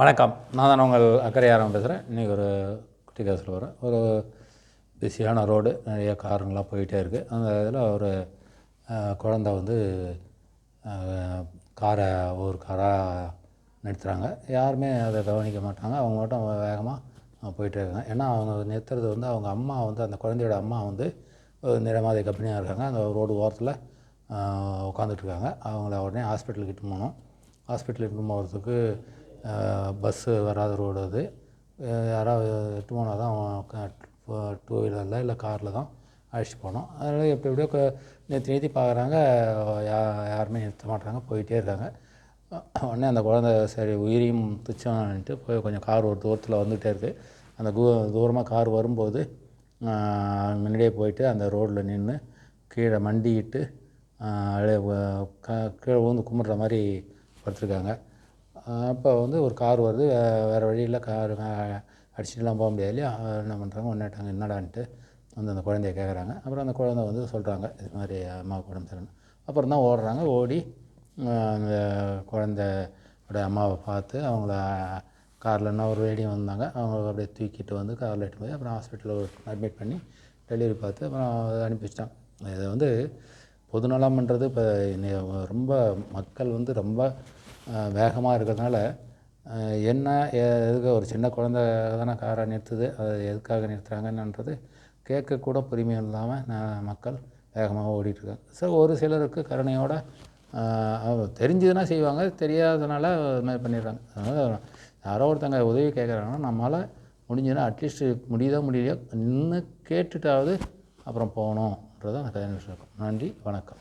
வணக்கம். நான் தான் உங்கள் அக்கறையாரம் பேசுகிறேன் இன்றைக்கி ஒரு குட்டி கேஸில் வரேன் ஒரு பிஸியான ரோடு. நிறைய காருங்களாம் போயிட்டே இருக்குது அந்த இதில் ஒரு குழந்த வந்து காரை ஒரு காராக நிறுத்துகிறாங்க யாருமே அதை கவனிக்க மாட்டாங்க. அவங்க மட்டும் வேகமாக போயிட்டே இருக்காங்க. ஏன்னா அவங்க நிறுத்துறது வந்து அவங்க அம்மா வந்து அந்த குழந்தையோட அம்மா வந்து ஒரு நிறமாதை கம்பெனியாக இருக்காங்க. அந்த ரோடு ஓரத்தில் உட்காந்துட்ருக்காங்க அவங்கள உடனே ஹாஸ்பிட்டலுக்கு இட்டு போனோம் ஹாஸ்பிட்டலுக்கு இட்டு போகிறதுக்கு பஸ்ஸு வராத ரோடு அது. யாராவது எட்டு போனால் தான் டூ வீலரில் இல்லை காரில் தான் அழைச்சிட்டு போனோம் அதனால் எப்படி எப்படியோ நேற்று நிறுத்தி நிறுத்தி பார்க்குறாங்க. யா யாருமே நிறுத்த மாட்டாங்க போயிட்டே இருக்காங்க. உடனே அந்த குழந்தை சரி உயிரையும் துச்சம்னுட்டு போய் கொஞ்சம் கார் ஒரு தூரத்தில் வந்துகிட்டே இருக்குது அந்த கு தூரமாக கார் வரும்போது முன்னாடியே போயிட்டு அந்த ரோட்டில் நின்று கீழே மண்டிக்கிட்டு அழ- க- கீழே விழுந்து கும்பிட்ற மாதிரி படுத்துருக்காங்க. அப்போ வந்து ஒரு கார் வருது வேறு வழியில் கார் அடிச்சுட்டுலாம் போக முடியாது இல்லையா? என்ன பண்ணுறாங்க ஒன்றாட்டாங்க என்னடான்ட்டு வந்து அந்த குழந்தைய கேட்குறாங்க அப்புறம் அந்த குழந்தை வந்து சொல்கிறாங்க இது மாதிரி அம்மாவுக்கு உடம்பு சரியில்லை. அப்புறம் தான் ஓடுறாங்க ஓடி அந்த குழந்தையோட அம்மாவை பார்த்து அவங்கள காரில் என்ன ஒரு லேடியும் வந்தாங்க. அவங்க அப்படியே தூக்கிட்டு வந்து காரில் எட்டு போய் அப்புறம் ஹாஸ்பிட்டலில் அட்மிட் பண்ணி டெலிவரி பார்த்து அப்புறம் அனுப்பி வச்சிட்டாங்க இதை வந்து பொதுநலம்ன்றது இப்போ ரொம்ப மக்கள் வந்து ரொம்ப வேகமாக இருக்கிறதுனால என்ன எதுக்கு ஒரு சின்ன குழந்த தானே காரை நிறுத்துது? அது எதுக்காக நிறுத்துகிறாங்கன்றது கேட்க கூட பொறுமை இல்லாமல் நான் மக்கள் வேகமாக ஓடிட்டுருக்காங்க. ஸோ ஒரு சிலருக்கு கருணையோட தெரிஞ்சதுன்னா செய்வாங்க தெரியாதனால இது மாதிரி பண்ணிடுறாங்க. அதனால் யாரோ ஒருத்தங்க உதவி கேட்குறாங்கன்னா நம்மளால் முடிஞ்சதுன்னா அட்லீஸ்ட் முடியுதோ முடியலையோ நின்று கேட்டுட்டாவது அப்புறம் போகணுன்றது அந்த கதை இருக்கும் நன்றி வணக்கம்.